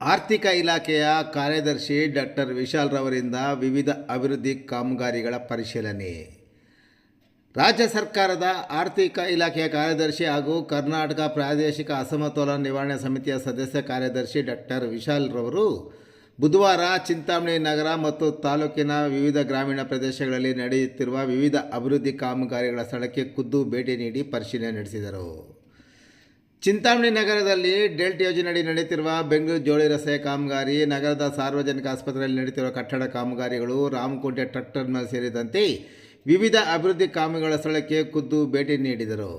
ಆರ್ಥಿಕ ಇಲಾಖೆಯ ಕಾರ್ಯದರ್ಶಿ ಡಾಕ್ಟರ್ ವಿಶಾಲ್ ರವರಿಂದ ವಿವಿಧ ಅಭಿವೃದ್ಧಿ ಕಾಮಗಾರಿಗಳ ಪರಿಶೀಲನೆ. ರಾಜ್ಯ ಸರ್ಕಾರದ ಆರ್ಥಿಕ ಇಲಾಖೆಯ ಕಾರ್ಯದರ್ಶಿ ಹಾಗೂ ಕರ್ನಾಟಕ ಪ್ರಾದೇಶಿಕ ಅಸಮತೋಲನ ನಿವಾರಣೆ ಸಮಿತಿಯ ಸದಸ್ಯ ಕಾರ್ಯದರ್ಶಿ ಡಾಕ್ಟರ್ ವಿಶಾಲ್ ರವರು ಬುಧವಾರ ಚಿಂತಾಮಣಿ ನಗರ ಮತ್ತು ತಾಲೂಕಿನ ವಿವಿಧ ಗ್ರಾಮೀಣ ಪ್ರದೇಶಗಳಲ್ಲಿ ನಡೆಯುತ್ತಿರುವ ವಿವಿಧ ಅಭಿವೃದ್ಧಿ ಕಾಮಗಾರಿಗಳ ಸ್ಥಳಕ್ಕೆ ಖುದ್ದು ಭೇಟಿ ನೀಡಿ ಪರಿಶೀಲನೆ ನಡೆಸಿದರು. ಚಿಂತಾಮಣಿ ನಗರದಲ್ಲಿ ಡೆಲ್ಟ್ ಯೋಜನೆಯಡಿ ನಡೆಯುತ್ತಿರುವ ಬೆಂಗಳೂರು ಜೋಳಿ ರಸ್ತೆ ಕಾಮಗಾರಿ, ನಗರದ ಸಾರ್ವಜನಿಕ ಆಸ್ಪತ್ರೆಯಲ್ಲಿ ನಡೆಯುತ್ತಿರುವ ಕಟ್ಟಡ ಕಾಮಗಾರಿಗಳು, ರಾಮಕೋಟೆ ಟ್ರಕ್ ಟರ್ಮಿನಲ್ ಸೇರಿದಂತೆ ವಿವಿಧ ಅಭಿವೃದ್ಧಿ ಕಾಮಗಳ ಸ್ಥಳಕ್ಕೆ ಖುದ್ದು ಭೇಟಿ ನೀಡಿದರು.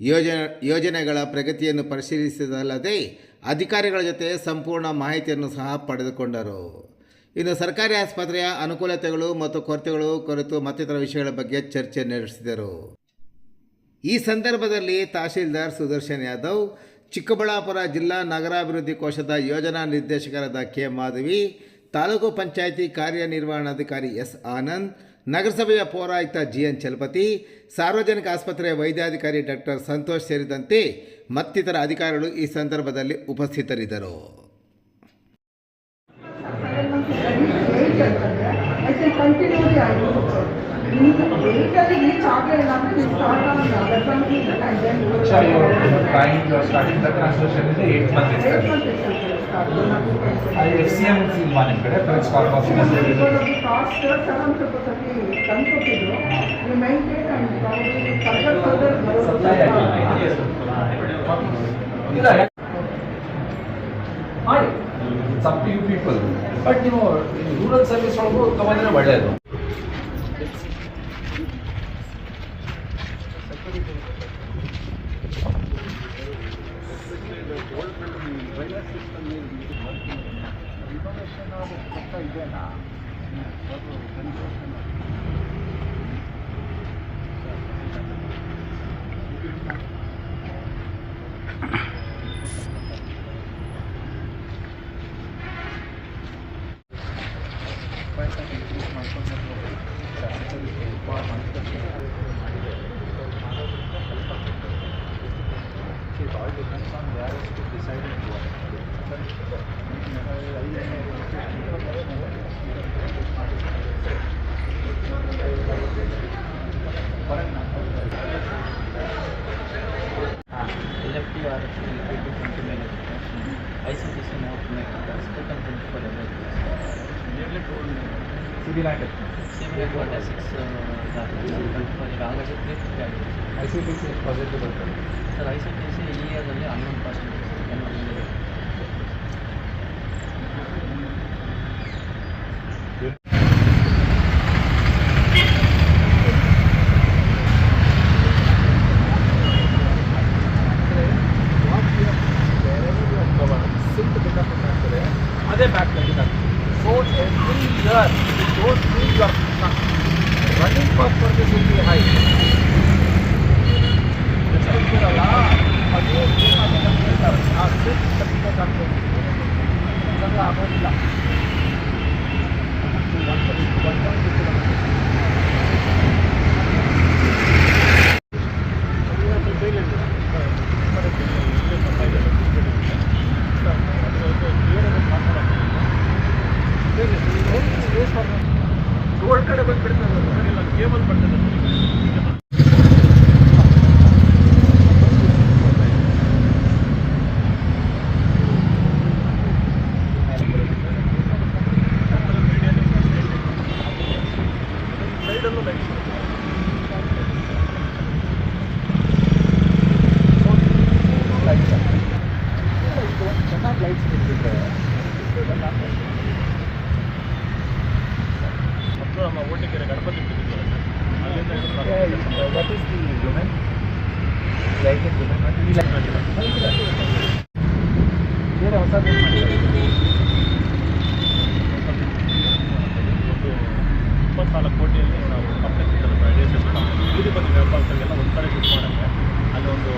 ಯೋಜನೆ ಯೋಜನೆಗಳ ಪ್ರಗತಿಯನ್ನು ಪರಿಶೀಲಿಸಿದಲ್ಲದೆ ಅಧಿಕಾರಿಗಳ ಜೊತೆ ಸಂಪೂರ್ಣ ಮಾಹಿತಿಯನ್ನು ಸಹ ಪಡೆದುಕೊಂಡರು. ಇನ್ನು ಸರ್ಕಾರಿ ಆಸ್ಪತ್ರೆಯ ಅನುಕೂಲತೆಗಳು ಮತ್ತು ಕೊರತೆಗಳು ಕುರಿತು ಮತ್ತಿತರ ವಿಷಯಗಳ ಬಗ್ಗೆ ಚರ್ಚೆ ನಡೆಸಿದರು. ಈ ಸಂದರ್ಭದಲ್ಲಿ ತಹಶೀಲ್ದಾರ್ ಸುದರ್ಶನ್ ಯಾದವ್, ಚಿಕ್ಕಬಳ್ಳಾಪುರ ಜಿಲ್ಲಾ ನಗರಾಭಿವೃದ್ಧಿ ಕೋಶದ ಯೋಜನಾ ನಿರ್ದೇಶಕರಾದ ಕೆ ಮಾಧವಿ, ತಾಲೂಕು ಪಂಚಾಯಿತಿ ಕಾರ್ಯನಿರ್ವಹಣಾಧಿಕಾರಿ ಎಸ್ ಆನಂದ್, ನಗರಸಭೆಯ ಪೌರಾಯುಕ್ತ ಜಿ ಎನ್ ಚಲಪತಿ, ಸಾರ್ವಜನಿಕ ಆಸ್ಪತ್ರೆಯ ವೈದ್ಯಾಧಿಕಾರಿ ಡಾಕ್ಟರ್ ಸಂತೋಷ್ ಸೇರಿದಂತೆ ಮತ್ತಿತರ ಅಧಿಕಾರಿಗಳು ಈ ಸಂದರ್ಭದಲ್ಲಿ ಉಪಸ್ಥಿತರಿದ್ದರು. I said, continually I do. Basically, each organ number is start on the other something that I then do. So you're trying, you're starting the translation in the 8th month itself. 8th month itself. I FCM field one in there, that's part of the Because of the cost, someone supposed to come to you, you maintain and probably further further. Supply, yes. Okay. To you people but ನೀವು rural service ಒಳಗೂ ತಗೊಂಡ್ರೆ ಒಳ್ಳೆಯದು ಚೆನ್ನಾಗಿ ಇರುತ್ತೆ market ಅಲ್ಲಿ trade ಮಾಡೋದು ಸಿ light ಆಗ್ತದೆ ಸಿ ಬಿಗುವ ಡ್ಯಾಸಿಸ್ ಜಾತ್ರೆ ಚಾಲು ಇಲ್ಲ I C T C positive ಆಗ್ತದೆ sir I C T C ER ಅಲ್ಲಿ ಆನ್ಲೈನ್ ಪಾಸೆಂಟು ಇದೆ ಕವರ್ ಅದೇ ಬ್ಯಾಕ್ಲಿಕ್ ಆಗ್ತದೆ shown every year. It shows me you are running cost for this will be high. Respectful Allah, again, you are the calculator. Our fifth calculator. Alhamdulillah. ಬರ್ತದೆ ಬೇರೆ ಹೊಸದು ಒಂದು ಇಪ್ಪತ್ನಾಲ್ಕು ಕೋಟಿಯಲ್ಲಿ ನಾವು ಎಸ್ ತಿರುಪತಿ ವ್ಯಾಪಾರಗಳಿಗೆಲ್ಲ ಒಂದು ಕಡೆ ಮಾಡೋಕ್ಕೆ ಅದೊಂದು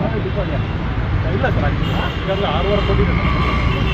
ಮಾಡಿ ಇಲ್ಲ ಸರ್ ಆಗಿಲ್ಲ ಈಗಾಗಲೇ ಆರೂವರೆ ಕೋಟಿ ಇದೆ